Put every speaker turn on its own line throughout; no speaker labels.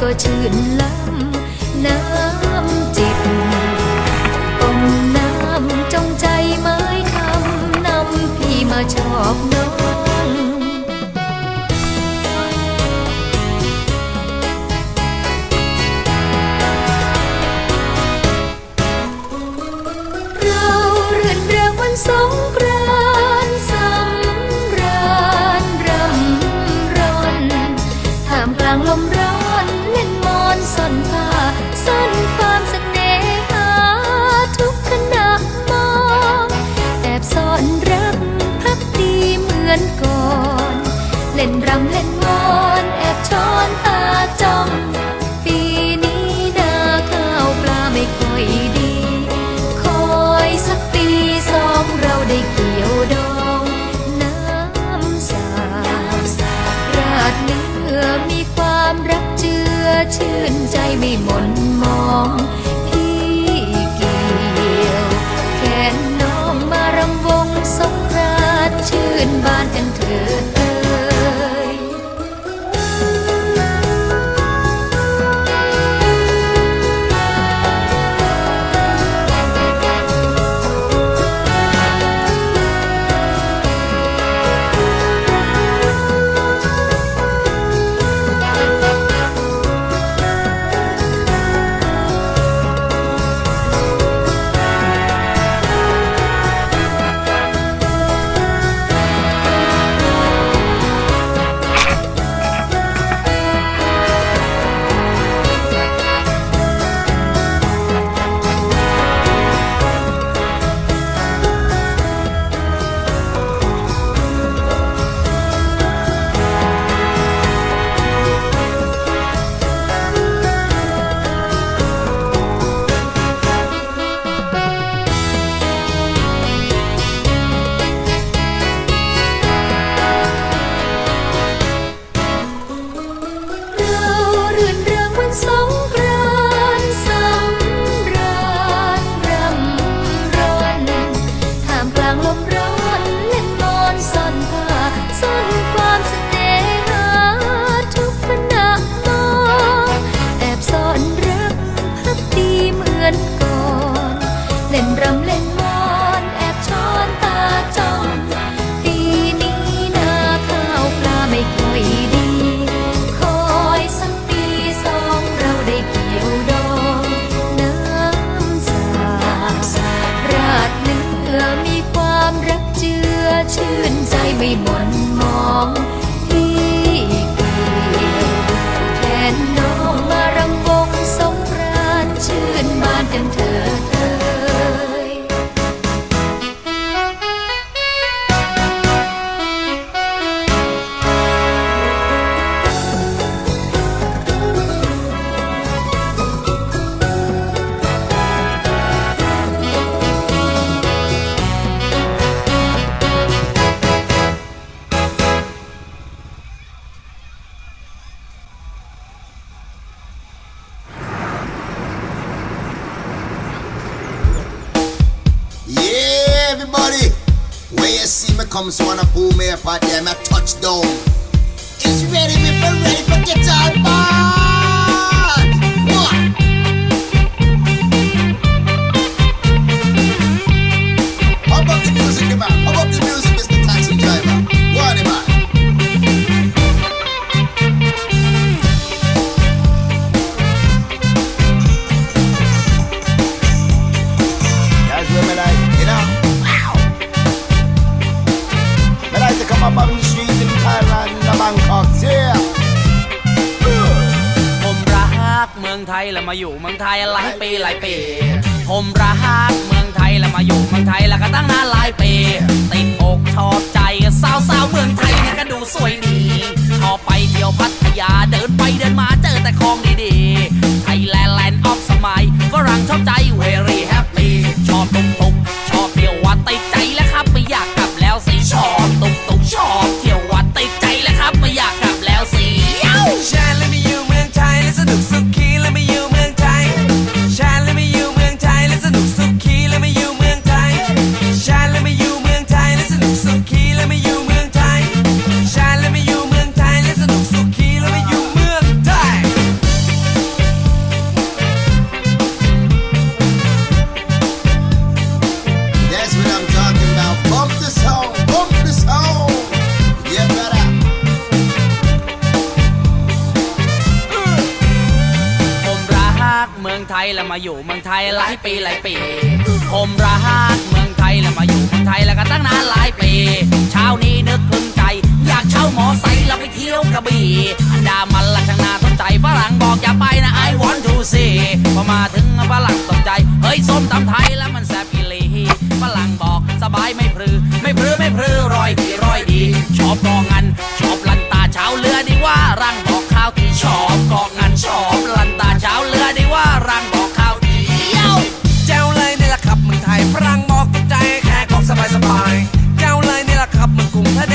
ก็ชื่นล้ำน้ำจิตอมน้ำจงใจไม้คำนำพี่มาชอบน้อง ชื่นใจไม่หม่นมองพี่เกี่ยว แขนน้องมารำวงสงกรานชื่นบานกันเถิด เล่นรำเล่น
you see me come, so wanna pull me up out there, my touchdown. It's ready, me for ready for guitar band.
เมืองไทยแล้วมาอยู่เมืองไทยหลายปีหลายปี ผมรักเมืองไทยแล้วมาอยู่เมืองไทยแล้วก็ตั้งนานหลายปี ติดอกชอบใจสาวสาวๆเมืองไทยเนี่ยก็ดูสวยดี ชอบไปเที่ยวพัทยาเดินไปเดินมาเจอแต่ของดีๆ ไทยแลนด์แลนด์ออฟสมัยฝรั่งชอบใจ very happy ชอบตุกตุกชอบเที่ยววัดติดใจแล้ว มาอยู่เมืองไทยหลายปีหลายปี ผมรักเมืองไทยแล้วมาอยู่เมืองไทยแล้วก็ตั้งนานหลายปีเช้านี้นึกพึงใจ อยากเช่าหมอไซค์แล้วไปเที่ยวกระบี่อันดามันละช่างน่าสนใจฝรั่งบอกอย่าไปนะ I want to see พอมาถึงฝรั่งตกใจ เฮ้ยส้มตำไทยแล้วมันแซ่บอีลีฝรั่งบอกสบายไม่พรือ ไม่พรือไม่พรือรอยดีรอยดีชอบกองงันชอบลันตาเช้าเรือดีว่ารังบอกข้าวที่ชอบกองงันชอบลันตา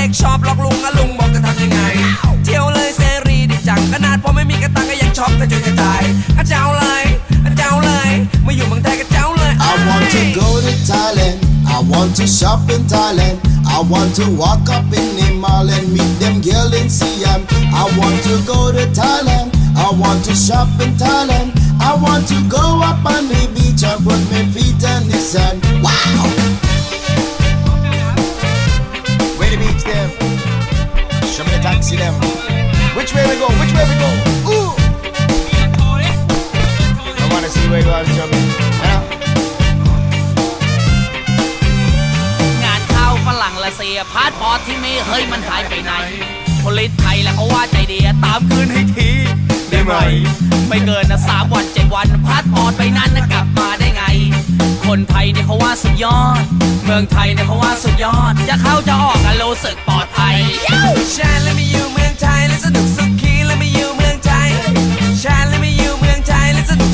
ก
รุงชอบลอกลุงอะลุงบอกจะทำยังไง เที่ยวเลยเสรีดีจังขนาดพอไม่มีกระตังก็ยังชอบกระจุยกระจายอะเจ้าเลยอะเจ้าเลยมาอยู่เมืองไทยกับเจ้าเลย
I want to go to Thailand. I want to shop in Thailand. I want to walk up in the mall and meet them girl in Siam. I want to go to Thailand. I want to shop in Thailand. I want to go up on the beach and put my feet in the sand. Wow! Show me the taxi them. Which way we go? Which way we go? Ooh! I wanna see where you are, show me. Yeah.
งานเข้าฝรั่งละเสียพาสปอร์ตที่มีเฮ้ยมันหายไปไหนผลิตไทยแล้วเขาว่าใจดีตามคืนให้ทีได้ไหมไม่เกินนะสามวันเจ็ดวันพาสปอร์ตไปนั้นนะกลับมาได้ไง คนไทยเนี่ยเขาว่าสุดยอด เมืองไทยเนี่ยเขาว่าสุดยอด จะเข้าจะออกกันรู้สึกปลอดภัย
แชร์และมีอยู่เมืองไทยและสนุกสุขีและมีอยู่เมืองไทยแชร์และมีอยู่เมืองไทยและสนุก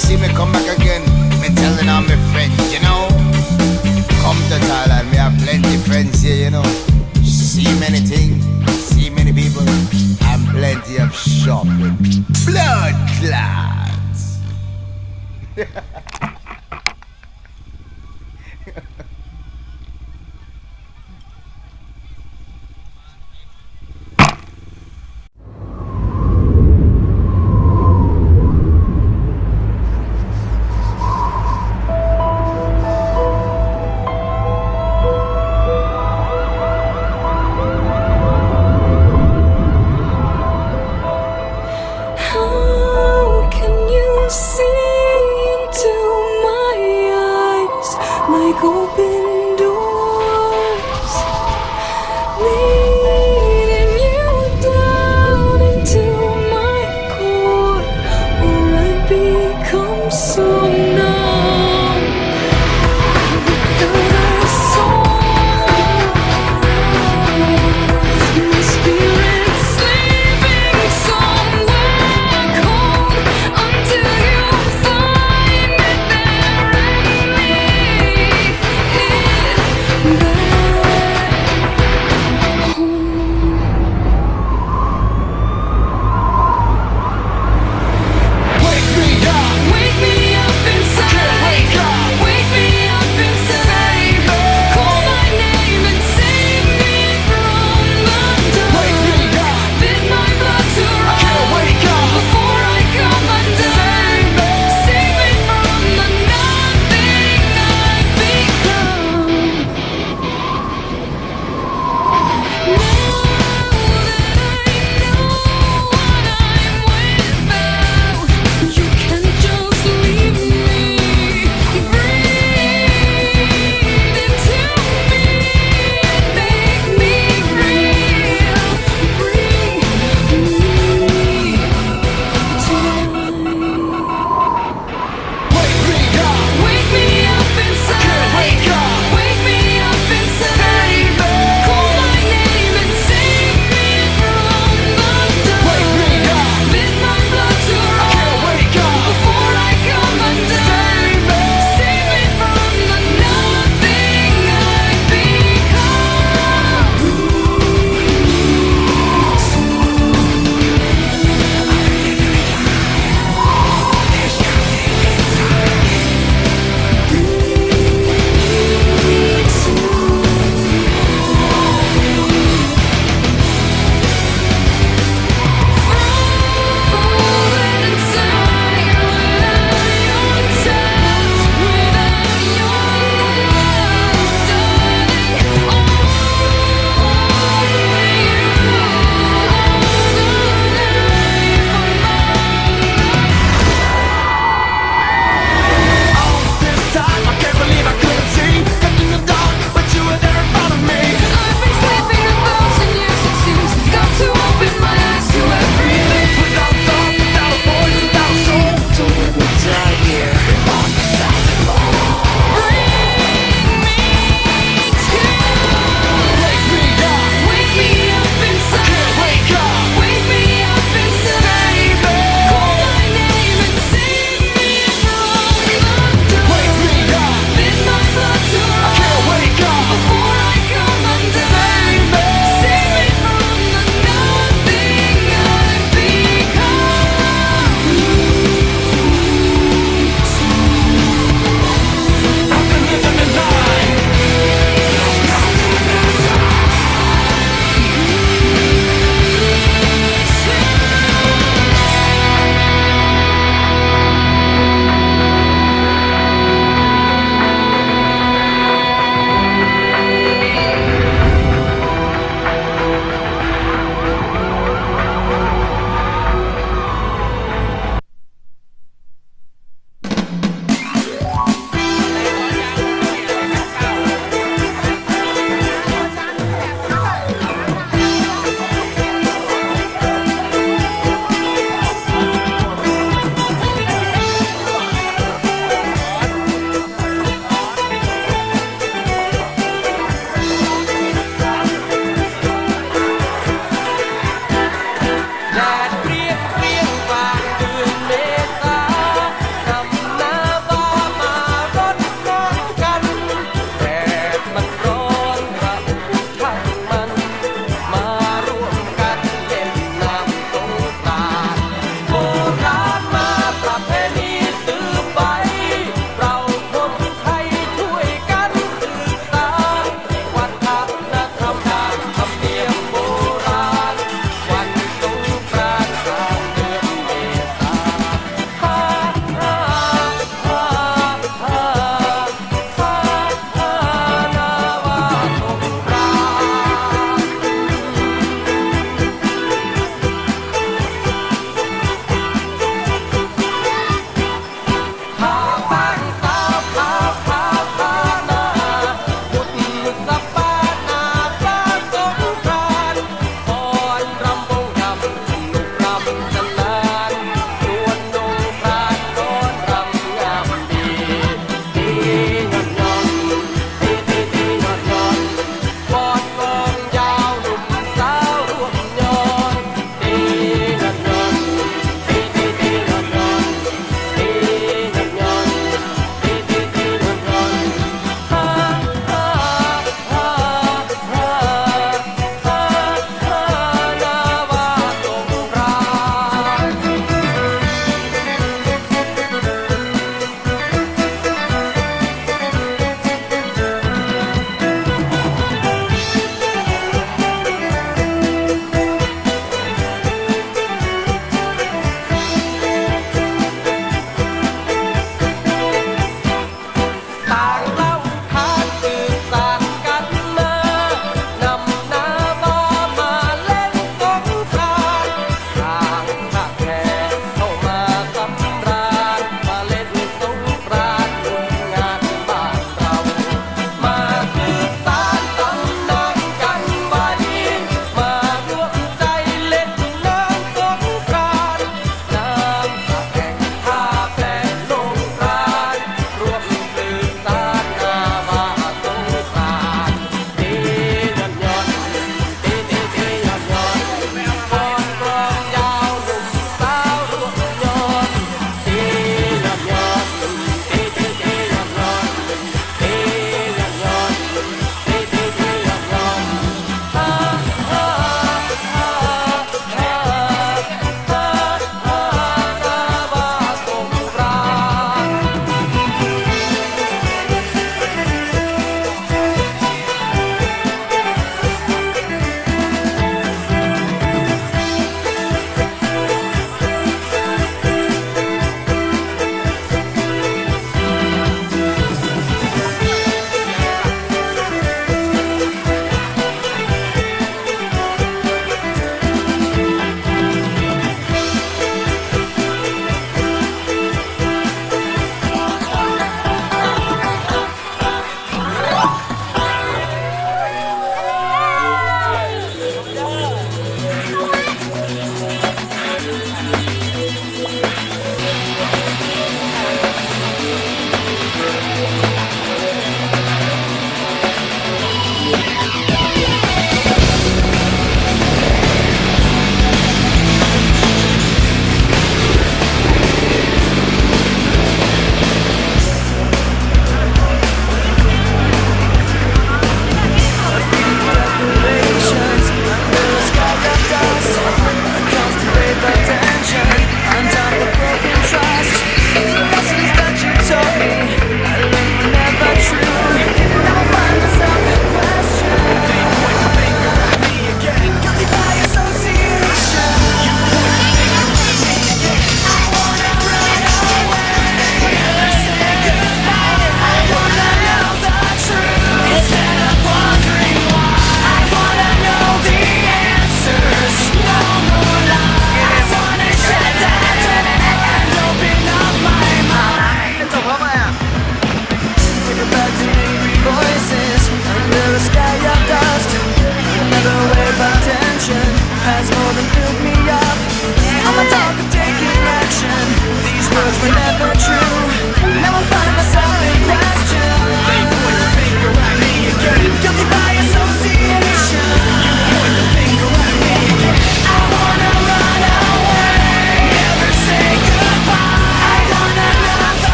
See me come back again, 不必